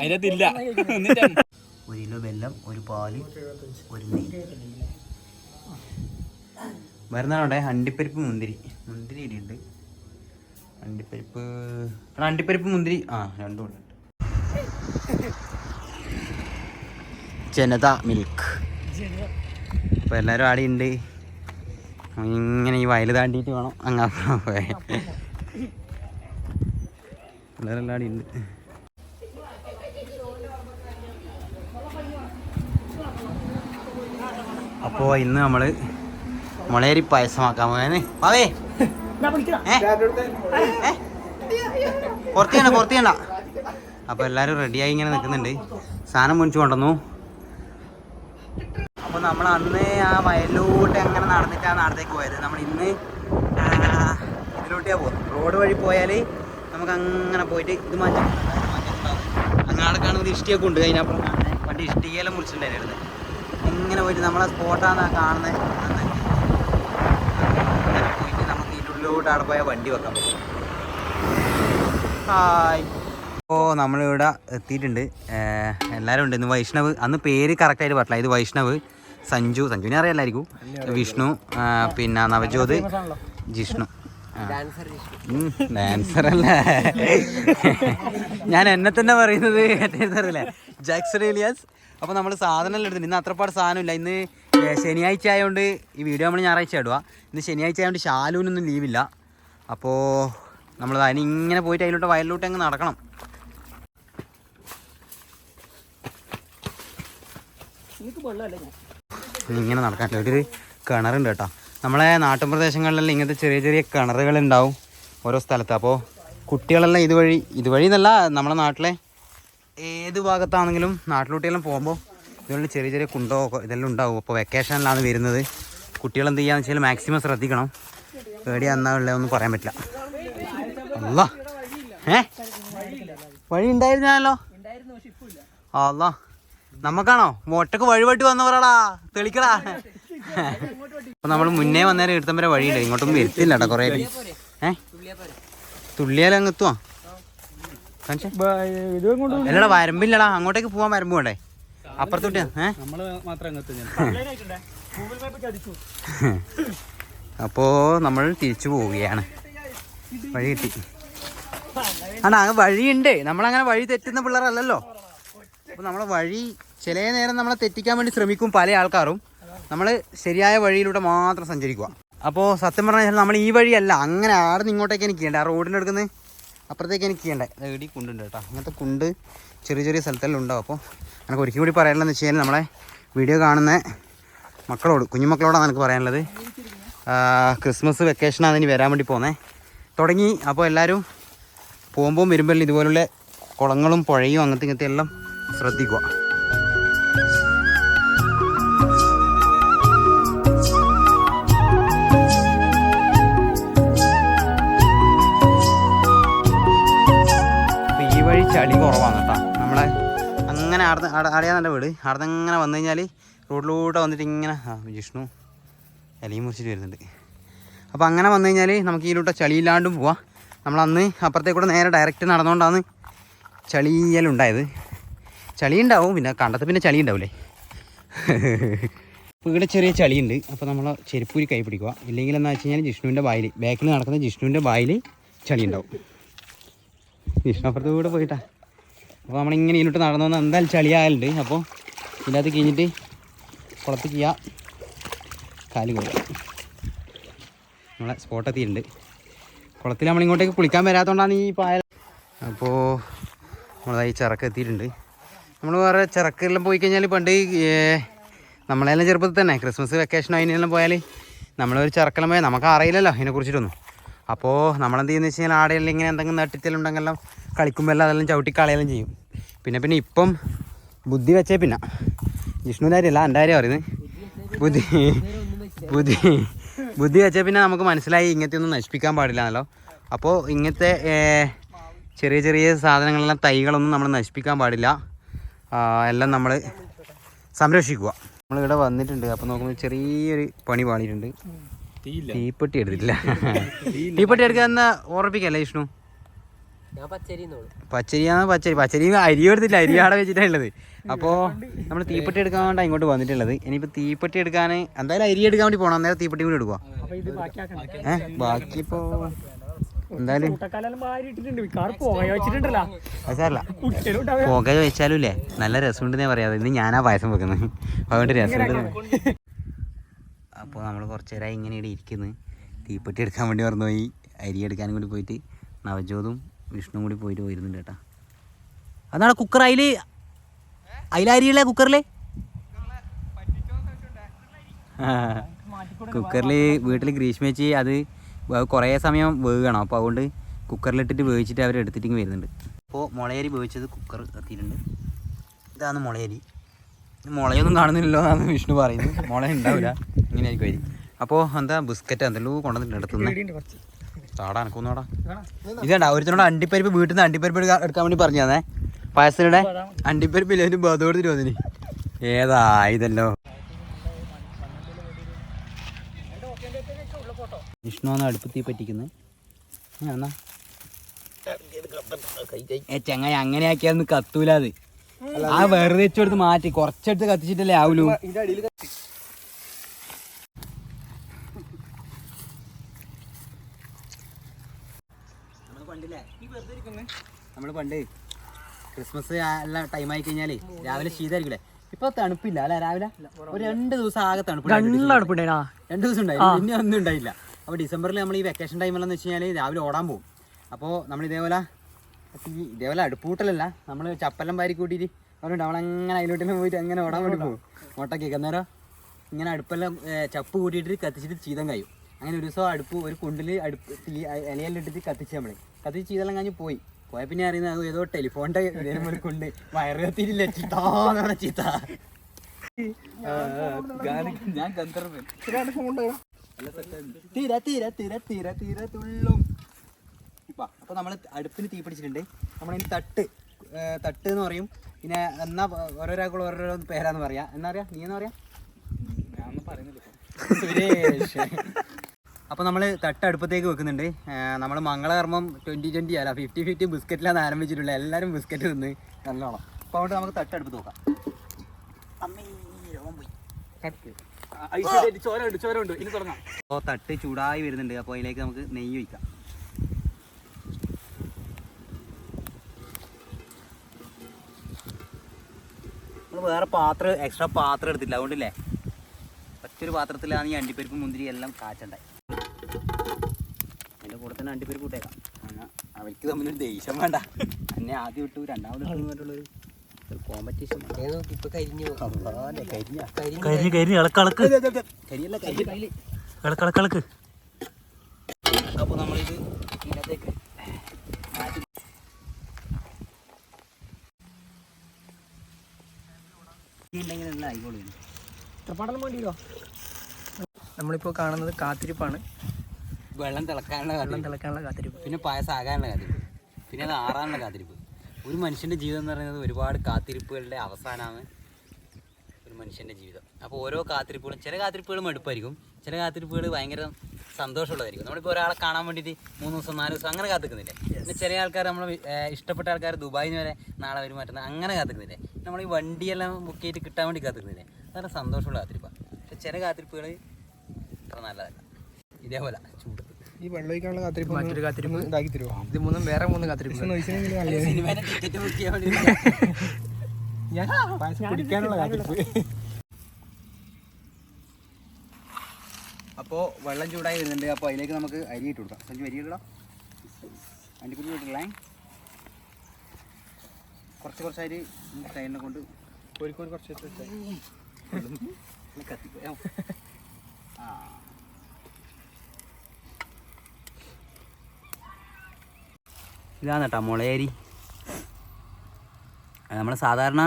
അതിനകത്തില്ല. ഒരു കിലോ വെല്ലം ഒരു പാൽ ഒരു നെയ്യ്. വരുന്നതാണോടെ അണ്ടിപ്പരിപ്പ് മുന്തിരി. മുന്തിരി ഇടിയുണ്ട്. അണ്ടിപ്പരിപ്പ് അണ്ടിപ്പരിപ്പ് മുന്തിരി. ആ രണ്ടും ഉണ്ട്. ജനത മിൽക്ക്. അപ്പോൾ എല്ലാവരും ആടെ ഉണ്ട് ഇങ്ങനെ ഈ വയൽ താണ്ടിയിട്ട് വേണം. അങ്ങാപ്പുറം അപ്പോ ഇന്ന് നമ്മൾ മുളേരി പായസമാക്കാൻ പോയെന്ന് പാവേ പുറത്ത് ചെയ്യണ്ട പുറത്ത് ചെയ്യണ്ട. അപ്പോൾ എല്ലാവരും റെഡിയായി ഇങ്ങനെ നിൽക്കുന്നുണ്ട്. സാധനം മുനിച്ച് കൊണ്ടുവന്നു. അപ്പോൾ നമ്മൾ അന്ന് ആ വയലിലോട്ട് അങ്ങനെ നടന്നിട്ടാണ് നാടത്തേക്ക് പോയത്? നമ്മൾ ഇന്ന് ഇതിലോട്ടേ പോകുന്നത് റോഡ് വഴി പോയാൽ നമുക്ക് അങ്ങനെ പോയിട്ട് ഇത് മഞ്ഞ അങ്ങാടെ കാണുന്നത് ഇഷ്ടിയൊക്കെ ഉണ്ട് അതിനപ്പുറം കാണുന്നത്. പണ്ട് ഇഷ്ടികയെല്ലാം മുറിച്ചിട്ടുണ്ടായിരുന്നു ഇങ്ങനെ പോയിട്ട് നമ്മളെ സ്പോട്ടാണ് കാണുന്നത് അങ്ങനെ പോയിട്ട് നമുക്ക് ഇതിലോട്ട് അവിടെ പോയാൽ വണ്ടി വെക്കാൻ പറ്റും. ഹായ്. അപ്പോൾ നമ്മളിവിടെ എത്തിയിട്ടുണ്ട്. എല്ലാവരും ഉണ്ട്. ഇന്ന് വൈഷ്ണവ് അന്ന് പേര് കറക്റ്റായിട്ട് പറഞ്ഞില്ല ഇത് വൈഷ്ണവ്. സഞ്ജു സഞ്ജുവിനെ അറിയാലായിരിക്കും വിഷ്ണു പിന്നെ നവജ്യോത് ജിഷ്ണു. ഡാൻസർ അല്ലേ? ഞാൻ എന്നെ തന്നെ പറയുന്നത് അറിയില്ലേ. ജാക്സൺ ഏലിയാസ് അപ്പോൾ നമ്മൾ സാധനം എല്ലാം എടുത്തിട്ടുണ്ട്. ഇന്ന് അത്രപ്പാട് സാധനമില്ല. ഇന്ന് ശനിയാഴ്ച ആയതുകൊണ്ട് ഈ വീഡിയോ നമ്മൾ ഞായറാഴ്ച ഇടുക ഇന്ന് ശനിയാഴ്ച ആയതുകൊണ്ട് ശാലുവിനൊന്നും ലീവില്ല. അപ്പോൾ നമ്മൾ അതിന് ഇങ്ങനെ പോയിട്ട് അതിലോട്ട് വയലിലോട്ട് അങ്ങ് നടക്കണം. ഇനി ഇങ്ങനെ നടക്കാൻ ഒരു കിണറുണ്ട് കേട്ടോ. നമ്മളെ നാട്ടിൻ പ്രദേശങ്ങളിലെല്ലാം ഇങ്ങനത്തെ ചെറിയ ചെറിയ കിണറുകൾ ഉണ്ടാവും ഓരോ സ്ഥലത്ത്. അപ്പോൾ കുട്ടികളെല്ലാം ഇതുവഴി ഇതുവഴി എന്നല്ല നമ്മുടെ നാട്ടിലെ ഏത് ഭാഗത്താണെങ്കിലും നാട്ടിലൂട്ടിയെല്ലാം പോകുമ്പോൾ ഇതുപോലെ ചെറിയ ചെറിയ കുണ്ടോ ഇതെല്ലാം ഉണ്ടാവും. അപ്പോൾ വെക്കേഷനിലാണ് വരുന്നത്. കുട്ടികൾ എന്ത് ചെയ്യാന്ന് വെച്ചാൽ മാക്സിമം ശ്രദ്ധിക്കണം. പേടി ഉള്ളതൊന്നും പറയാൻ പറ്റില്ല. അല്ല. ഏ? വഴി ഉണ്ടായിരുന്നല്ലോ അല്ല. നമുക്കാണോ? ഒറ്റയ്ക്ക് വഴിപെട്ടി വന്നവരാടാ. തെളിക്കടാ. അപ്പൊ നമ്മൾ മുന്നേ വന്നേരം എടുത്തം വരെ വഴിയുണ്ട്. ഇങ്ങോട്ടൊന്നും വരുത്തില്ല കേട്ടോ കുറേ ഏ? തുള്ളിയാലും അങ്ങ് എത്തുവാ? അല്ലടാ വരമ്പില്ലടാ. അങ്ങോട്ടേക്ക് പോവാൻ വരമ്പ് വേണ്ടേ? അപ്പുറത്തോട്ട് അപ്പോ നമ്മൾ തിരിച്ചു പോവുകയാണ്. വഴി കിട്ടി. ആണോ അങ്ങ് വഴിയുണ്ട്. നമ്മളങ്ങനെ വഴി തെറ്റുന്ന പിള്ളേരല്ലല്ലോ. അപ്പൊ നമ്മളെ വഴി ചില നേരം നമ്മളെ തെറ്റിക്കാൻ വേണ്ടി ശ്രമിക്കും പല ആൾക്കാരും. നമ്മൾ ശരിയായ വഴിയിലൂടെ മാത്രം സഞ്ചരിക്കുക. അപ്പോൾ സത്യം പറഞ്ഞാൽ നമ്മൾ ഈ വഴിയല്ല അങ്ങനെ ആടെ നിന്ന് ഇങ്ങോട്ടേക്ക് എനിക്ക് ചെയ്യണ്ടേ. ആ റോഡിന്റെ അടുക്കുന്ന അപ്പുറത്തേക്ക് എനിക്ക് ചെയ്യണ്ടേ. എടി കുണ്ടുണ്ട് കേട്ടോ. അങ്ങനത്തെ കുണ്ട് ചെറിയ ചെറിയ സ്ഥലത്തെല്ലാം ഉണ്ടാവും. അപ്പോൾ എനിക്ക് ഒരിക്കൽ കൂടി പറയാനുള്ളതെന്ന് വെച്ച് കഴിഞ്ഞാൽ നമ്മളെ വീഡിയോ കാണുന്ന മക്കളോട് കുഞ്ഞുമക്കളോടാണ് എനിക്ക് പറയാനുള്ളത്. ക്രിസ്മസ് വെക്കേഷനാണ് ഇനി വരാൻ വേണ്ടി പോകുന്നത് തുടങ്ങി. അപ്പോൾ എല്ലാവരും പോകുമ്പോൾ വരുമ്പോൾ ഇതുപോലുള്ള കുളങ്ങളും പുഴയും അങ്ങനത്തെ ഇങ്ങനത്തെ എല്ലാം ശ്രദ്ധിക്കുക. ചളി കുറവാണ് കേട്ടോ. നമ്മളെ അങ്ങനെ ആടെ അടിയാ നല്ല വീട്. അവിടെ അങ്ങനെ വന്നു കഴിഞ്ഞാൽ റോഡിലൂടെ വന്നിട്ട് ഇങ്ങനെ ആ ജിഷ്ണു ഇലയും മുറിച്ചിട്ട് വരുന്നുണ്ട്. അപ്പോൾ അങ്ങനെ വന്നു കഴിഞ്ഞാൽ നമുക്ക് ഇതിലൂടെ ചളിയില്ലാണ്ടും പോവാം. നമ്മൾ അന്ന് അപ്പുറത്തേക്കൂടെ നേരെ ഡയറക്റ്റ് നടന്നുകൊണ്ടാണ് ചളിയലുണ്ടായത് ചളി ഉണ്ടാവും പിന്നെ കണ്ടത്ത് പിന്നെ ചളി ഉണ്ടാവില്ലേ അപ്പോൾ ഇവിടെ ചെറിയ ചളിയുണ്ട് അപ്പോൾ നമ്മൾ ചെരുപ്പൂരി കൈ പിടിക്കുക ഇല്ലെങ്കിൽ എന്താ വെച്ച് കഴിഞ്ഞാൽ ജിഷ്ണുവിന്റെ ബായിൽ ബാക്കിൽ നടക്കുന്ന ജിഷ്ണുവിന്റെ വായിൽ ചളി ഉണ്ടാവും. ജിഷ്ണു കൂടെ പോയിട്ടാ. അപ്പോൾ നമ്മളിങ്ങനെ ഇതിലോട്ട് നടന്നു വന്നാൽ എന്തായാലും ചളിയായാലുണ്ട് അപ്പോൾ ഇതിനകത്ത് കഴിഞ്ഞിട്ട് കുളത്ത് ചെയ്യാം കാൽ കൊള്ളുക നമ്മളെ സ്പോട്ടെത്തിയിട്ടുണ്ട് കുളത്തിൽ നമ്മളിങ്ങോട്ടേക്ക് കുളിക്കാൻ വരാത്തതുകൊണ്ടാണ് ഈ പായ അപ്പോൾ നമ്മളതായി ചിറക്ക് എത്തിയിട്ടുണ്ട്. നമ്മൾ വേറെ ചിറക്കെല്ലാം പോയി കഴിഞ്ഞാൽ പണ്ട് നമ്മളെല്ലാം ചെറുപ്പത്തിൽ തന്നെ. ക്രിസ്മസ് വെക്കേഷൻ അതിനെല്ലാം പോയാൽ നമ്മളൊരു ചിറക്കെല്ലാം പോയാൽ നമുക്ക് അറിയില്ലല്ലോ ഇതിനെക്കുറിച്ചിട്ടൊന്നും അപ്പോൾ നമ്മളെന്ത് ചെയ്യുന്നത് വെച്ച് കഴിഞ്ഞാൽ ആടെയെല്ലാം ഇങ്ങനെ എന്തെങ്കിലും നട്ടിത്തലുണ്ടെങ്കിലും കളിക്കുമ്പോൾ എല്ലാം അതെല്ലാം ചവിട്ടി കളയെല്ലാം ചെയ്യും. പിന്നെ പിന്നെ ഇപ്പം ബുദ്ധി വെച്ചേ പിന്നെ. ജിഷ്ണുവിന്റെ കാര്യമല്ല എന്റെ കാര്യം പറയുന്നത്. ബുദ്ധി ബുദ്ധി ബുദ്ധി വെച്ചാൽ പിന്നെ നമുക്ക് മനസ്സിലായി ഇങ്ങനത്തെ ഒന്നും നശിപ്പിക്കാൻ പാടില്ലാന്നല്ലോ. അപ്പോൾ ഇങ്ങനത്തെ ചെറിയ ചെറിയ സാധനങ്ങളെല്ലാം തൈകളൊന്നും നമ്മൾ നശിപ്പിക്കാൻ പാടില്ല. എല്ലാം നമ്മൾ സംരക്ഷിക്കുക. നമ്മളിവിടെ വന്നിട്ടുണ്ട്. അപ്പോൾ നോക്കുമ്പോൾ ചെറിയൊരു പണി പാടിയിട്ടുണ്ട്. തീപ്പെട്ടി എടുത്തില്ല തീപ്പെട്ടി എടുക്കാൻ എന്നാ ഓർപ്പിക്കല്ലേ വിഷ്ണു? പച്ചരിയാണ് പച്ചരി പച്ചരിയാന്ന് പച്ചരി. പച്ചരി അരി എടുത്തില്ല അരി അവിടെ വെച്ചിട്ടാണ് ഉള്ളത്. അപ്പോൾ നമ്മൾ തീപ്പെട്ടി എടുക്കാൻ വേണ്ട ഇങ്ങോട്ട് വന്നിട്ടുള്ളത്. ഇനിയിപ്പോൾ തീപ്പെട്ടി എടുക്കാൻ എന്തായാലും അരി എടുക്കാൻ വേണ്ടി പോകണം അന്നേരം തീപ്പെട്ടി കൂടി എടുക്കുക ഏഹ് ബാക്കി ഇപ്പോൾ എന്തായാലും പുക വെച്ചാലും ഇല്ലേ നല്ല രസമുണ്ടെന്നേ പറയാതെ ഇന്ന് ഞാനാ പായസം വെക്കുന്നത്. അതുകൊണ്ട് രസമുണ്ട്. അപ്പോൾ നമ്മൾ കുറച്ച് നേരമായി ഇങ്ങനെ ഇവിടെ ഇരിക്കുന്നു. തീപ്പെട്ടി എടുക്കാൻ വേണ്ടി മറന്നുപോയി. അരി എടുക്കാനും കൂടി പോയിട്ട് നവജോതും വിഷ്ണുവും കൂടി പോയിട്ട് പോയിരുന്നുണ്ട് കേട്ടോ. അതാണ് കുക്കർ അതിൽ അതിലരിയുള്ള കുക്കറിൽ കുക്കറിൽ വീട്ടിൽ ഗ്രീഷ്മ വെച്ച് അത് കുറേ സമയം വേകണം. അപ്പോൾ അതുകൊണ്ട് കുക്കറിലിട്ടിട്ട് വേവിച്ചിട്ട് അവർ എടുത്തിട്ട് വരുന്നുണ്ട്. അപ്പോൾ മുളയരി വേവിച്ചത് കുക്കർ എത്തിയിട്ടുണ്ട്. ഇതാണ് മുളയരി. മുളയൊന്നും കാണുന്നില്ലല്ലോ എന്നാണ് വിഷ്ണു പറയുന്നു മുള ഉണ്ടാവില്ല. ഇങ്ങനെ ആയിരിക്കും അപ്പോൾ എന്താ ബിസ്ക്കറ്റ് എന്തെല്ലോ കൊണ്ടുവന്നിട്ടുണ്ട് ഇതേണ്ട ഒരുത്തനോട് അണ്ടിപ്പരിപ്പ് വീട്ടിൽ നിന്ന് അണ്ടിപ്പരിപ്പ് എടുക്കാൻ വേണ്ടി പറഞ്ഞു തന്നെ അണ്ടിപ്പരിപ്പ് ഇല്ല ഒരു ബദ കൊടുത്തിട്ട് വന്നിന്. ഏതാ ഇതല്ലോ? വിഷ്ണു ആണ് അടുപ്പത്തി പറ്റിക്കുന്നത് എന്നാ ഏ ചങ്ങായി അങ്ങനെ ആക്കിയാന്ന് കത്തൂല അത്. ആ വെറുതെ എടുത്ത് മാറ്റി. കുറച്ചെടുത്ത് കത്തിച്ചിട്ടല്ലേ ആവലൂ നമ്മൾ പണ്ട് ക്രിസ്മസ് എല്ലാം ടൈം ആയി കഴിഞ്ഞാലേ രാവിലെ ശീതമായിരിക്കില്ലേ ഇപ്പൊ തണുപ്പില്ല അല്ലെ രാവിലെ? ഒരു രണ്ട് ദിവസം ആകെ തണുപ്പ് രണ്ട് ദിവസം ഉണ്ടായില്ല. പിന്നെ ഒന്നും ഉണ്ടായില്ല. അപ്പൊ ഡിസംബറിൽ നമ്മൾ ഈ വെക്കേഷൻ ടൈമിലെന്ന് വെച്ച് കഴിഞ്ഞാൽ രാവിലെ ഓടാൻ പോകും. അപ്പോൾ നമ്മൾ ഇതേപോലെ ഇതേപോലെ അടുപ്പൂട്ടലല്ല. നമ്മൾ ചപ്പലം വാരി കൂട്ടിയിട്ട് അവരുണ്ട് അങ്ങനെ അതിലോട്ടെല്ലാം പോയിട്ട് അങ്ങനെ ഓടാൻ വേണ്ടി പോകും. മുട്ടക്കൊക്കെ അന്നേരം ഇങ്ങനെ അടുപ്പെല്ലാം ചപ്പ് കൂട്ടിയിട്ട് കത്തിച്ചിട്ട് ചീതം കഴിയും അങ്ങനെ ഒരു ദിവസം അടുപ്പ് ഒരു കുണ്ടിൽ അടുപ്പ് തീ ഇലയെല്ലാം ഇട്ടിട്ട് കത്തിച്ച് നമ്മൾ കത്തിച്ച് ചീതെല്ലാം കഴിഞ്ഞ് പോയി. പോയ പിന്നെ അറിയുന്നത് ഏതോ ടെലിഫോണിന്റെ ഇതേപോലെ കൊണ്ട്. വയറ് കത്തിയിട്ടില്ല. ചീത്താന്നാണ് ചീത്ത. ഞാൻ ഗന്ധർവൻ. തീര തീര തീര തീര തീര തുള്ളും. ഇപ്പം അപ്പോൾ നമ്മൾ അടുപ്പിന് തീ പിടിച്ചിട്ടുണ്ട്. നമ്മളതിന് തട്ട് തട്ട് എന്ന് പറയും. പിന്നെ എന്നാ ഓരോരാൾക്കുള്ള ഓരോരോ പേരാന്ന് പറയാ. എന്നാ പറയാ? നീ എന്നാ പറയാ? ഞാനൊന്നും പറയുന്നില്ല സുരേഷ്. അപ്പോൾ നമ്മൾ തട്ട് അടുപ്പത്തേക്ക് വെക്കുന്നുണ്ട്. നമ്മൾ മംഗളകർമ്മം ട്വന്റി ട്വന്റി അല്ല ഫിഫ്റ്റി ഫിഫ്റ്റി ബിസ്ക്കറ്റിലാണ് ആരംഭിച്ചിട്ടുള്ളത്. എല്ലാവരും ബിസ്ക്കറ്റ് തിന്ന് നല്ലോണം. അപ്പോൾ അതുകൊണ്ട് നമുക്ക് തട്ട് അടുപ്പ് നോക്കാം. അപ്പോൾ തട്ട്. ചൂടായി വരുന്നുണ്ട്. അപ്പോൾ അതിലേക്ക് നമുക്ക് നെയ്യ് ഒഴിക്കാം. വേറെ പാത്രം എക്സ്ട്രാ പാത്രം എടുത്തില്ല. അതുകൊണ്ടില്ലേ? ഒറ്റൊരു പാത്രത്തിലാണ് ഈ അണ്ടിപ്പരിപ്പ് മുന്തിരി എല്ലാം കാച്ചണ്ടായി അതിന്റെ കൂടെ തന്നെ അണ്ടിപ്പരിപ്പ് കൂട്ടേക്കാം അവർക്ക് തമ്മിലൊരു ദേഷ്യം വേണ്ട. എന്നെ ആദ്യം ഇട്ടു രണ്ടാമത് ഇട്ടു പറഞ്ഞിട്ടുള്ളൊരു കോമ്പറ്റീഷൻ ഇപ്പൊ കരിഞ്ഞു. കരിഞ്ഞു? കരിഞ്ഞ്. കരിഞ്ഞ് ഇളക്കളക്ക് കരിയല്ല കരി ഇളക്കളക്കളക്ക് അപ്പോൾ നമ്മളിത് ഇതിനകത്തേക്ക് മാറ്റി ഉണ്ടെങ്കിൽ ആയിക്കോളൂ നമ്മളിപ്പോ കാണുന്നത് കാത്തിരിപ്പാണ്. വെള്ളം തിളക്കാനുള്ള വെള്ളം തിളക്കാനുള്ള കാത്തിരിപ്പ്. പിന്നെ പായസം ആകാനുള്ള കാത്തിരിപ്പ്. പിന്നെ അത് ആറാനുള്ള കാത്തിരിപ്പ്. ഒരു മനുഷ്യന്റെ ജീവിതം എന്ന് പറയുന്നത് ഒരുപാട് കാത്തിരിപ്പുകളുടെ അവസാനമാണ് ഒരു മനുഷ്യന്റെ ജീവിതം. അപ്പോൾ ഓരോ കാത്തിരിപ്പുകളും ചില കാത്തിരിപ്പുകളും എടുപ്പായിരിക്കും. ചില കാത്തിരിപ്പുകൾ ഭയങ്കര സന്തോഷമുള്ളതായിരിക്കും. നമ്മളിപ്പോൾ ഒരാളെ കാണാൻ വേണ്ടിയിട്ട് മൂന്ന് ദിവസം നാല് ദിവസം അങ്ങനെ കാത്തിക്കുന്നില്ലേ? പിന്നെ ചില ആൾക്കാർ നമ്മൾ ഇഷ്ടപ്പെട്ട ആൾക്കാർ ദുബായിൽ നിന്ന് വരെ നാളെ വരും മറ്റന്നാൾ അങ്ങനെ കാത്തിക്കുന്നില്ലേ? നമ്മൾ ഈ വണ്ടിയെല്ലാം ബുക്ക് ചെയ്തിട്ട് കിട്ടാൻ വേണ്ടി കാത്തിക്കുന്നില്ലേ? അതാണ് സന്തോഷമുള്ള കാത്തിരിപ്പാണ് പക്ഷെ ചില കാത്തിരിപ്പുകൾ അത്ര നല്ലതല്ല. ഇതേപോലെ ചൂട്. ഈ വെള്ളം ഒഴിക്കാനുള്ള കാത്തിരിപ്പ് മറ്റൊരു കാത്തിരിപ്പ്? ഇതാക്കി തരുമോ ഇത് മൂന്നും വേറെ മൂന്ന് കാത്തിരിപ്പ്. സിനിമേനെ ടിക്കറ്റ് ബുക്ക് ചെയ്യാൻ വേണ്ടി ഞാൻ പായസം കുടിക്കാനുള്ള കാത്തിരിപ്പ്. അപ്പോൾ വെള്ളം ചൂടായി വരുന്നുണ്ട്. അപ്പോൾ അതിലേക്ക് നമുക്ക് അരി ഇട്ട് കൊടുക്കാം. സഞ്ജു അരി ഇടാം അണ്ടിപ്പുരി ഇട്ടില്ലേ കുറച്ച് കുറച്ച് അരി തൈനെ കൊണ്ട് കോഴിക്കോട് കുറച്ച് കത്തിപ്പോയോ ആ. ഇതാണ് കേട്ടോ മുളയരി നമ്മൾ സാധാരണ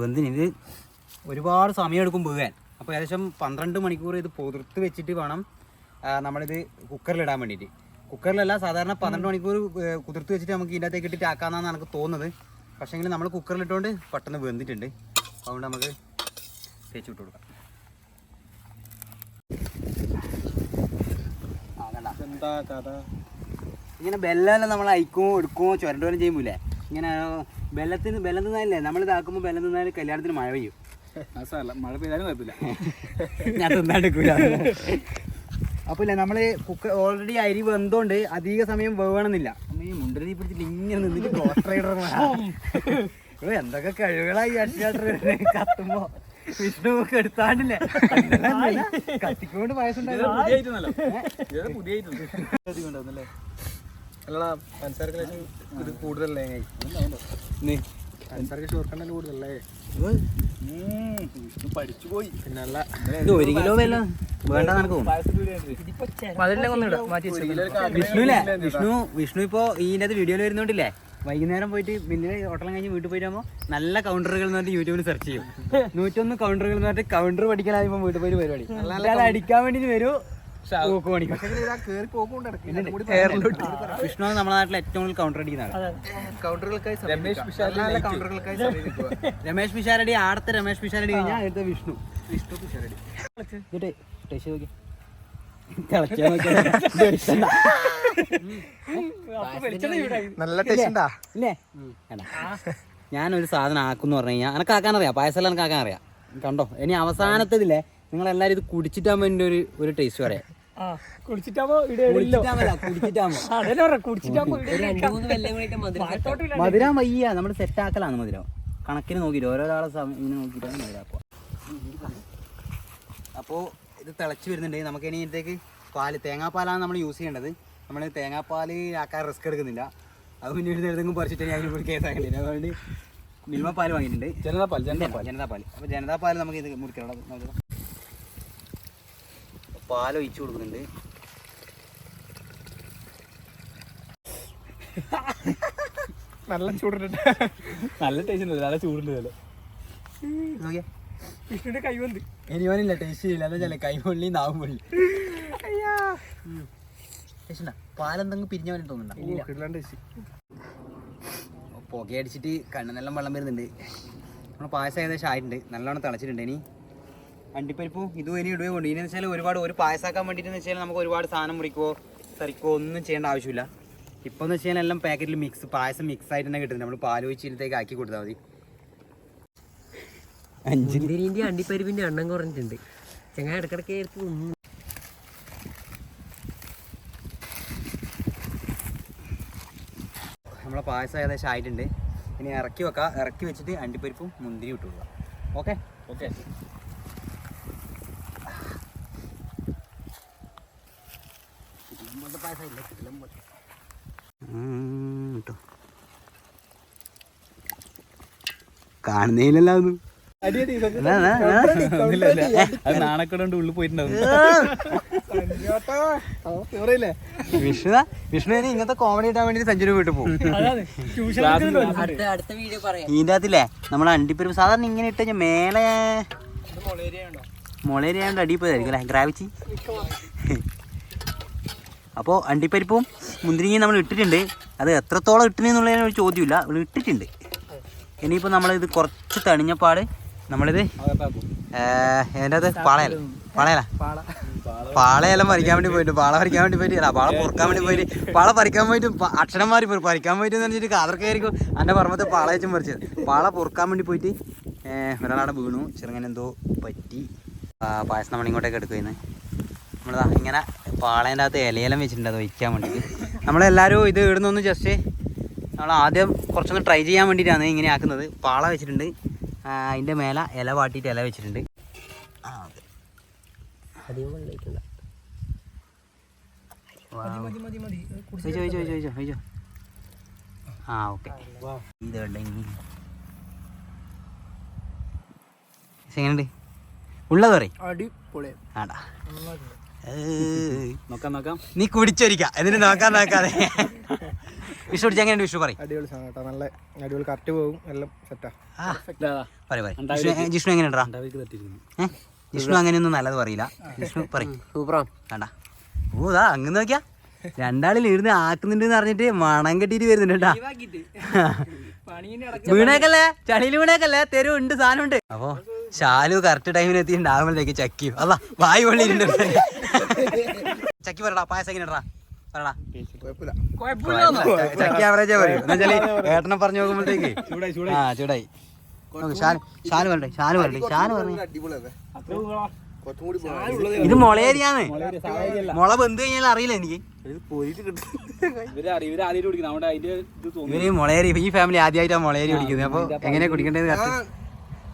ബന്ധിന് ഇത് ഒരുപാട് സമയം എടുക്കും വേകാൻ അപ്പോൾ ഏകദേശം പന്ത്രണ്ട് മണിക്കൂർ ഇത് പൊതിർത്ത് വെച്ചിട്ട് വേണം നമ്മളിത് കുക്കറിലിടാൻ വേണ്ടിയിട്ട്. കുക്കറിലല്ല സാധാരണ പന്ത്രണ്ട് മണിക്കൂർ കുതിർത്ത് വെച്ചിട്ട് നമുക്ക് ഇതിനകത്തേക്ക് ഇട്ടിട്ട് ആക്കാമെന്നാണ് എനിക്ക് തോന്നുന്നത്. പക്ഷേ നമ്മൾ കുക്കറിലിട്ടുകൊണ്ട് പെട്ടെന്ന് വെന്തിട്ടുണ്ട്. അതുകൊണ്ട് നമുക്ക് തേച്ച് വിട്ട് കൊടുക്കാം. എന്താ കഥ? ഇങ്ങനെ ബെല്ലെല്ലാം നമ്മൾ അയക്കുമോ എടുക്കുമോ ചുരണ്ടോലും ചെയ്യുമ്പോൾ ഇങ്ങനെ ബെല്ലത്തിന് ബെല്ലം തിന്നാലേ നമ്മൾ ഇതാക്കുമ്പോൾ ബെല്ലം തിന്നാൽ കല്യാണത്തിന് മഴ പെയ്യും. മഴ പെയ്താലും കുഴപ്പമില്ല. ഞാൻ അപ്പോൾ ഇല്ലേ നമ്മൾ കുക്കർ ഓൾറെഡി അരി വെന്തോണ്ട് അധിക സമയം വേണമെന്നില്ല നമ്മ ഈ മുണ്ടരി പിടിച്ചിട്ട് ഇങ്ങനെ നിന്നിട്ട് ക്ലോസ് റൈഡർ എന്തൊക്കെ കഴിവുകളായി കത്തുമ്പോ വിഷ്ണു എടുത്താണ്ടില്ലേ? കത്തിക്കൊണ്ട് വയസ്സുണ്ടായിരുന്നു കൂടുതലല്ലേ ഒരു കിലോ വല്ല വേണ്ട വിഷ്ണു വിഷ്ണു ഇപ്പോ ഇതിന്റെ വീഡിയോയിൽ വരുന്നോണ്ടില്ലേ? വൈകുന്നേരം പോയിട്ട് മില്ലിൽ ഹോട്ടലും കഴിഞ്ഞ് വീട്ടിൽ പോയിട്ട് ആകുമ്പോൾ നല്ല കൗണ്ടറുകൾ എന്ന് പറഞ്ഞിട്ട് യൂട്യൂബിൽ സെർച്ച് ചെയ്യും. നൂറ്റൊന്ന് കൗണ്ടറുകൾ എന്ന് പറഞ്ഞിട്ട് കൗണ്ടർ പഠിക്കാനായി വീട്ടിൽ പോയി പരിപാടി. അടിക്കാൻ വേണ്ടി വരൂ. വിഷ്ണു നമ്മുടെ നാട്ടിലെ ഏറ്റവും കൂടുതൽ കൗണ്ടർ അടിക്കുന്ന രമേശ് പിഷാരടി ആടത്തെ രമേശ് പിഷാരടി കഴിഞ്ഞാൽ അടുത്ത വിഷ്ണു. പിഷാരടി. നല്ല? ഞാനൊരു സാധനം ആക്കും എന്ന് പറഞ്ഞു കഴിഞ്ഞാൽ എനക്ക് ആക്കാൻ അറിയാം പായസം എനിക്ക് ആക്കാൻ അറിയാം കണ്ടോ? ഇനി അവസാനത്തതില്ലേ നിങ്ങൾ എല്ലാവരും ഇത് കുടിച്ചിട്ടാകുമ്പോൾ എന്റെ ഒരു ഒരു ടേസ്റ്റ് പറയാം കുടിച്ചിട്ടാകുമ്പോ മധുരം വയ്യ. നമ്മൾ സെറ്റ് ആക്കലാണ് മധുരം. കണക്കിന് നോക്കിയിട്ട് ഓരോരാളെ സമയം ഇങ്ങനെ നോക്കിയിട്ടാണ് മധുരാക്കുക അപ്പോൾ ഇത് തിളച്ച് വരുന്നുണ്ടെങ്കിൽ നമുക്ക് ഇനി ഇതിലേക്ക് പാൽ. തേങ്ങാപ്പാലാണ് നമ്മൾ യൂസ് ചെയ്യേണ്ടത്. നമ്മൾ തേങ്ങാപ്പാൽ ആക്കാൻ റിസ്ക് എടുക്കുന്നില്ല. അത് പിന്നെ ഒരു ഏതെങ്കിലും പറിച്ചിട്ട് ഞാൻ ഇവിടെ കേസ് ആക്കണ്ടില്ല അതുകൊണ്ട് മിൽമ പാൽ വാങ്ങിയിട്ടുണ്ട്. ജനതാ പാൽ ജനതാ പാൽ ജനതാ പാൽ അപ്പോൾ ജനതാ പാൽ നമുക്ക് ഇത് മുറിക്കണം നമുക്ക് പാൽ ഒഴിച്ചു കൊടുക്കുന്നുണ്ട്. നല്ല ചൂടുണ്ട്. നല്ല ടേസ്റ്റ് ഉണ്ട് നല്ല ചൂടുണ്ട് നോക്കിയേ. വിഷ്ണുവിന്റെ എനിവനില്ല ടേസ്റ്റ് ചെയ്യില്ല. എന്താ വെച്ചാൽ കൈപൊള്ളി നാവും പൊള്ളി. ടേസ്റ്റ് പാലെന്തെങ്കിലും പിരിഞ്ഞ പോലെ തോന്നുന്നുണ്ടോ? പുകയടിച്ചിട്ട് കണ്ണെല്ലാം വെള്ളം വരുന്നുണ്ട്. നമ്മൾ പായസം ഏകദേശം ആയിട്ടുണ്ട്. നല്ലോണം തിളച്ചിട്ടുണ്ട് ഇനി. അണ്ടിപ്പരിപ്പും ഇതും ഇനി ഇടുകയും കൊണ്ട് ഇനി വെച്ചാൽ ഒരുപാട് ഒരു പായസാക്കാൻ വേണ്ടിയിട്ട് വെച്ചാൽ നമുക്ക് ഒരുപാട് സാധനം മുറിക്കുവോ തറിക്കോ ഒന്നും ചെയ്യേണ്ട ആവശ്യമില്ല. ഇപ്പോൾ എന്ന് വെച്ചാൽ എല്ലാം പാക്കറ്റിൽ മിക്സ് പായസം മിക്സ് ആയിട്ട് തന്നെ കിട്ടുന്നത്. നമ്മൾ പാൽ ഒഴിച്ചിടത്തേക്ക് ആക്കി കൊടുത്താൽ മതി. അഞ്ചിന്റെ അണ്ടിപ്പരിപ്പിന്റെ അണ്ടിപ്പരിപ്പിന്റെ എണ്ണം കുറഞ്ഞിട്ടുണ്ട്. ചങ്ങായി ഇടക്കിടക്ക് എടുത്ത് തിന്നു. നമ്മളെ പായസം ഏകദേശം ആയിട്ടുണ്ട്. ഇനി ഇറക്കി വെക്കാം. ഇറക്കി വെച്ചിട്ട് അണ്ടിപ്പരിപ്പും മുന്തിരി ഇട്ട് കൊടുക്കാം. ഓക്കെ ഓക്കെ നാണക്കേട് കൊണ്ട് ഉള്ളിൽ പോയിട്ടുണ്ടാവും. വിഷ്ണു വിഷ്ണു ഇനി ഇങ്ങനത്തെ കോമഡി ഇടാൻ വേണ്ടി സെഞ്ചുറി വീട്ടിൽ പോകും. ഇതിന്റെ അടുത്ത വീഡിയോ പറയാം. ഇതിന്റെ അകത്തില്ലേ? നമ്മളെ അണ്ടിപ്പരിപ്പ് സാധാരണ ഇങ്ങനെ ഇട്ട് കഴിഞ്ഞാൽ മേലെ മുളേരിയാണ്ട് അടി പോയതായിരിക്കും അല്ലേ? ഗ്രാവിറ്റി? അപ്പോൾ അണ്ടിപ്പരിപ്പും മുന്തിരിങ്ങയും നമ്മൾ ഇട്ടിട്ടുണ്ട്. അത് എത്രത്തോളം ഇട്ടിനെന്നുള്ളതിന് ഒരു ചോദ്യമില്ല. നമ്മൾ ഇട്ടിട്ടുണ്ട്. ഇനിയിപ്പോൾ നമ്മളിത് കുറച്ച് തണിഞ്ഞപ്പാട് നമ്മളിത് എന്റെ അത് പാളയല. പാളയല. പാളയെല്ലാം പറിക്കാൻ വേണ്ടി പോയിട്ട് പാള പറിക്കാൻ വേണ്ടി പോയിട്ട് പാള പൊറുക്കാൻ വേണ്ടി പോയിട്ട് പാള പറിക്കാൻ പോയിട്ട് അക്ഷരന്മാർ പോയി പറിക്കാൻ പോയിട്ട് എന്ന് വെച്ചിട്ട് കാതർക്കായിരിക്കും എന്റെ പറമ്പത്തെ പാള വെച്ചും പറിച്ചത് പാള പൊറുക്കാൻ വേണ്ടി പോയിട്ട് ഒരാളവിടെ വീണു. ചെറുങ്ങനെ എന്തോ പറ്റി. പായസം നമ്മളിങ്ങോട്ടേക്ക് എടുക്കുന്നത് നമ്മളിതാ ഇങ്ങനെ പാളേന്റെ അകത്ത് ഇലയെല്ലാം വെച്ചിട്ടുണ്ട് അത് വയ്ക്കാൻ വേണ്ടിയിട്ട്. നമ്മളെല്ലാവരും ഇത് ഇടുന്നൊന്ന് ജസ്റ്റ് നമ്മൾ ആദ്യം കുറച്ചൊന്ന് ട്രൈ ചെയ്യാൻ വേണ്ടിയിട്ടാണ് ഇങ്ങനെ ആക്കുന്നത്. പാള വെച്ചിട്ടുണ്ട്. അതിന്റെ മേലെ ഇല വാട്ടിയിട്ട് ഇല വെച്ചിട്ടുണ്ട്. ആ ചോദിച്ചോ ആ ഓക്കെ. ഇത് എങ്ങനെയുണ്ട്? ഉള്ളത് പറയും. അടിപൊളി ആടാ. നോക്കാം നോക്കാം. നീ കുടിച്ചൊരിക്ക. എന്നിട്ട് നോക്കാൻ നോക്കാതെ വിഷു പിടിച്ച എങ്ങനെയുണ്ട് വിഷു? പറയും. അടിപൊളി സാധനം കേട്ടോ. നല്ല അടിപൊളി കറക്റ്റ് പോകും. എല്ലാം സെറ്റാ ജിഷ്ണു എങ്ങനെ എങ്ങനെയുണ്ടാ ജിഷ്ണു അങ്ങനെയൊന്നും നല്ലത് പറയില്ല. ജിഷ്ണു പറയും. സൂപ്പറാണ് വേണ്ട. ഓ ദാ അങ്ങ് നോക്കിയാ. രണ്ടാളിൽ ഇരുന്ന് ആക്കുന്നുണ്ട് എന്ന് പറഞ്ഞിട്ട് മണം കെട്ടിട്ട് വരുന്നുണ്ട് കേട്ടാ. വീണേക്കല്ലേ? ചളിയിൽ വീണേക്കല്ലേ? തെരു ഉണ്ട് സാധനം ഉണ്ട്. അപ്പൊ ശാലു കറക്റ്റ് ടൈമിന് എത്തിയിട്ടുണ്ടാകുമ്പോഴത്തേക്ക് ചക്കിയും അല്ല വായു കൊള്ളിയിട്ടുണ്ട്. ചക്കി പറടാ പായസം എങ്ങനെ ഇടറാ? പറടാ കുഴപ്പമില്ല. ചക്കി ആവറേജാ പറയും. എന്നുവെച്ചാൽ ഏട്ടനെ പറഞ്ഞു നോക്കുമ്പോഴത്തേക്ക് ആ ചൂടായി. ഷാന് ഷാന് ഷാന് പറഞ്ഞു. ഇത് മുളയേരിയാന്ന് മുള ബന്ധു കഴിഞ്ഞാൽ അറിയില്ല എനിക്ക്. ഇവർ മുളയേരി ഈ ഫാമിലി ആദ്യമായിട്ടാണ് മുളയരി കുടിക്കുന്നത്. അപ്പൊ എങ്ങനെയാ കുടിക്കേണ്ടത്?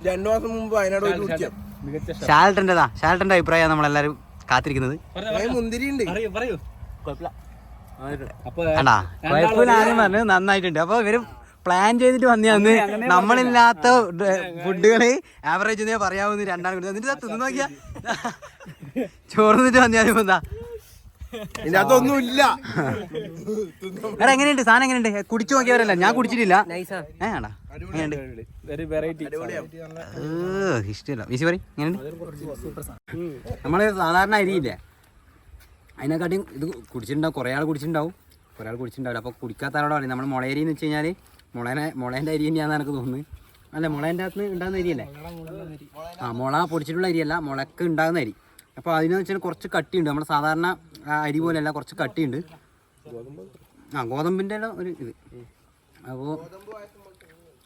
രണ്ടു മാസം മുമ്പ് അതിനോട് ശാലട്ടന്റെതാ ഷാൽട്ടന്റെതാ അഭിപ്രായമാണ് നമ്മളെല്ലാരും കാത്തിരിക്കുന്നത്. പറഞ്ഞു നന്നായിട്ടുണ്ട്. അപ്പൊ ഇവർ പ്ലാൻ ചെയ്തിട്ട് വന്നയാന്ന് നമ്മളില്ലാത്ത ഫുഡുകൾ ആവറേജ് പറയാവുന്ന രണ്ടാണ് എന്നിട്ട് ദാ തിന്നു നോക്കിയാ ചോറ് വന്നിയാലും എന്താ ഇതിന്റെ അതൊന്നും ഇല്ല എടാ എങ്ങനെയുണ്ട്? സാധനം എങ്ങനെയുണ്ട്? കുടിച്ചു നോക്കിയവരല്ല. ഞാൻ കുടിച്ചിട്ടില്ല. നൈസാ ഏ ആടാ എങ്ങനെയുണ്ട്? വെരി വെറൈറ്റി ഏഹ്, ഇഷ്ടമില്ല വീശി പറയും. എങ്ങനെയുണ്ട്? നമ്മൾ സാധാരണ അരിയില്ലേ? അതിനെക്കാട്ടിയും ഇത് കുടിച്ചിട്ടുണ്ടാവും. കുറേ ആൾ കുടിച്ചിട്ടുണ്ടാവും. കുറേ ആൾ കുടിച്ചിട്ടുണ്ടാവില്ല. അപ്പോൾ കുടിക്കാത്ത ആളോട് പറയും. നമ്മൾ മുളയരി എന്ന് വെച്ച് കഴിഞ്ഞാൽ മുളേനെ മുളേന്റെ അരി തന്നെയാണെന്ന് എനിക്ക് തോന്നുന്നത്. അല്ല മുളേന്റെ അകത്ത് ഉണ്ടാകുന്ന അരിയല്ലേ? ആ മുള പൊടിച്ചിട്ടുള്ള അരിയല്ല. മുളക്ക് ഉണ്ടാകുന്ന അരി. അപ്പോൾ അതിനെന്ന് വെച്ചാൽ കുറച്ച് കട്ടിയുണ്ട്. നമ്മൾ സാധാരണ അരി പോലെയല്ല കുറച്ച് കട്ടിയുണ്ട്. ആ ഗോതമ്പിന്റെ എല്ലാം ഒരു ഇത്. അപ്പോൾ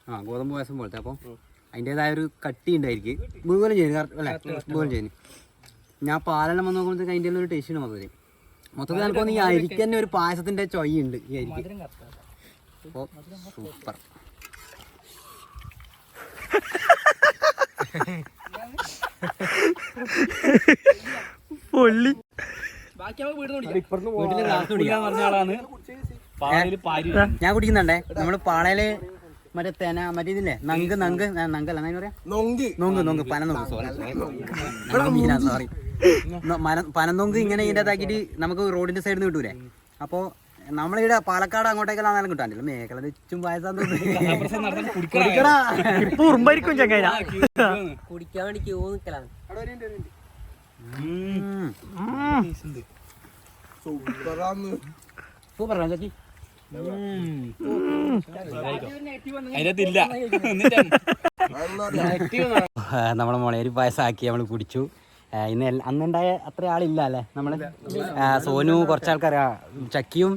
ആ ഗോതമ്പ് പായസം പോലത്തെ അപ്പോൾ അതിന്റെതായ ഒരു കട്ടി ഉണ്ടായിരിക്കും. മുഴുവനും ചെയ്യുന്നു കറക്റ്റ് അല്ലേ? മുഴുവനും ചെയ്യുന്നു ഞാൻ പാലെല്ലാം വന്ന് നോക്കുമ്പോഴത്തേക്ക് അതിന്റെ ഒരു ടേസ്റ്റ് ഉണ്ട് മൊത്തത്തിൽ മൊത്തത്തിൽ എനിക്ക് ഈ അരിക്ക് തന്നെ ഒരു പായസത്തിന്റെ ചൊയ്യുണ്ട് ഈ അരിക്ക്. അപ്പോൾ സൂപ്പർ. പൊള്ളി. ഞാൻ കുടിക്കുന്നുണ്ടേ? നമ്മൾ പാളയിൽ മറ്റേ തെന മറ്റേ ഇതില്ലേ? നങ്ക് നങ്ക് നങ്കല്ല എന്നാ പറയാ? നൊങ്കി. നൊങ്ക് നൊങ്ക് പനനൊങ്ക് സോറി മീനാ സോറി പനനൊങ്ക് ഇങ്ങനെ ഇതിന്റെ അകത്താക്കിയിട്ട് നമുക്ക് റോഡിന്റെ സൈഡിൽ നിന്ന് കിട്ടൂലേ? അപ്പോൾ നമ്മളിവിടെ പാലക്കാട് അങ്ങോട്ടേക്കെല്ലാം നല്ല കിട്ടാനില്ല. മേഖല ഉറുമ്പായിരിക്കും ചങ്ങായി. കുടിക്കാൻ വേണ്ടി ക്യൂ നിക്കലാണ്. സൂപ്പറാന്ന് സൂപ്പർ ചക്കി അതിനകത്തില്ല നമ്മളെ മുളയരി പായസം ആക്കി നമ്മൾ കുടിച്ചു ഇന്ന് അന്നുണ്ടായ അത്ര ആളില്ല അല്ലേ നമ്മൾ സോനു കുറച്ച് ചക്കിയും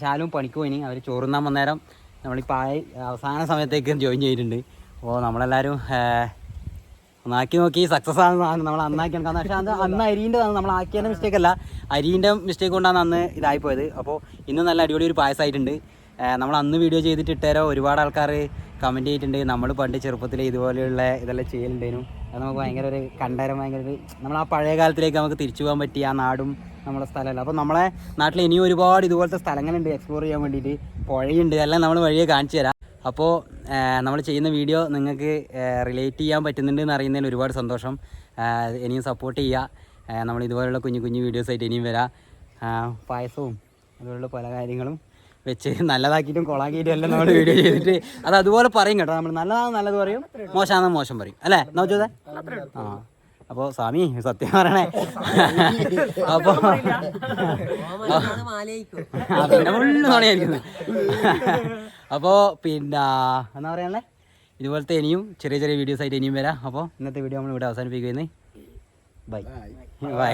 ശാലും പണിക്ക് പോയിനി. അവർ ചോറുന്നാൻ വന്നേരം നമ്മൾ ഈ പായ അവസാന സമയത്തേക്ക് ജോയിൻ ചെയ്തിട്ടുണ്ട്. അപ്പോൾ നമ്മളെല്ലാവരും ഒന്നാക്കി നോക്കി സക്സസ് ആണ് നമ്മൾ അന്നാക്കി കാരണം പക്ഷേ അത് അന്ന് അരിന്റെ നമ്മൾ ആക്കിയതിന്റെ മിസ്റ്റേക്ക് അല്ല. അരിന്റെ മിസ്റ്റേക്ക് കൊണ്ടാണ് അന്ന് ഇതായിപ്പോയത് അപ്പോൾ ഇന്ന് നല്ല അടിപൊളി ഒരു പായസമായിട്ടുണ്ട്. നമ്മൾ അന്ന് വീഡിയോ ചെയ്തിട്ട് ഇട്ടേരോ? ഒരുപാട് ആൾക്കാർ കമന്റ് ചെയ്തിട്ടുണ്ട്. നമ്മൾ പണ്ട് ചെറുപ്പത്തിൽ ഇതുപോലെയുള്ള ഇതെല്ലാം ചെയ്യലുണ്ടേനു അത് നമുക്ക് ഭയങ്കര ഒരു കണ്ടേരം ഭയങ്കര ഒരു നമ്മൾ ആ പഴയ കാലത്തിലേക്ക് നമുക്ക് തിരിച്ചു പോകാൻ പറ്റിയ ആ നാടും നമ്മുടെ സ്ഥലമല്ല. അപ്പോൾ നമ്മളെ നാട്ടിൽ ഇനിയും ഒരുപാട് ഇതുപോലത്തെ സ്ഥലങ്ങളുണ്ട്. എക്സ്പ്ലോർ ചെയ്യാൻ വേണ്ടിയിട്ട്. പുഴയുണ്ട്. എല്ലാം നമ്മൾ വഴിയെ കാണിച്ചു തരാം. അപ്പോൾ നമ്മൾ ചെയ്യുന്ന വീഡിയോ നിങ്ങൾക്ക് റിലേറ്റ് ചെയ്യാൻ പറ്റുന്നുണ്ട് എന്ന് അറിയുന്നതിൽ ഒരുപാട് സന്തോഷം. ഇനിയും സപ്പോർട്ട് ചെയ്യുക നമ്മൾ ഇതുപോലുള്ള കുഞ്ഞു കുഞ്ഞു വീഡിയോസായിട്ട് ഇനിയും വരാം. പായസവും അതുപോലുള്ള പല കാര്യങ്ങളും വെച്ച് നല്ലതാക്കിയിട്ടും കൊളാക്കിയിട്ടും എല്ലാം നമ്മൾ വീഡിയോ ചെയ്തിട്ട് അത് അതുപോലെ പറയും കേട്ടോ. നമ്മൾ നല്ലതാണെന്ന് നല്ലത് പറയും. മോശമാണെന്ന് മോശം പറയും. അല്ലേ? നവജോതെ ആ. അപ്പോൾ സ്വാമി സത്യം പറയണേ. അപ്പോൾ പിന്നെ ഫുള്ള് നുണയായിരിക്കുന്നത് അപ്പോൾ പിന്നെ എന്നാ പറയാനുള്ളത് ഇതുപോലത്തെ ഇനിയും ചെറിയ ചെറിയ വീഡിയോസ് ആയിട്ട് ഇനിയും വരാം. അപ്പോൾ ഇന്നത്തെ വീഡിയോ നമ്മൾ ഇവിടെ അവസാനിപ്പിക്കുന്നത് ബൈ ബൈ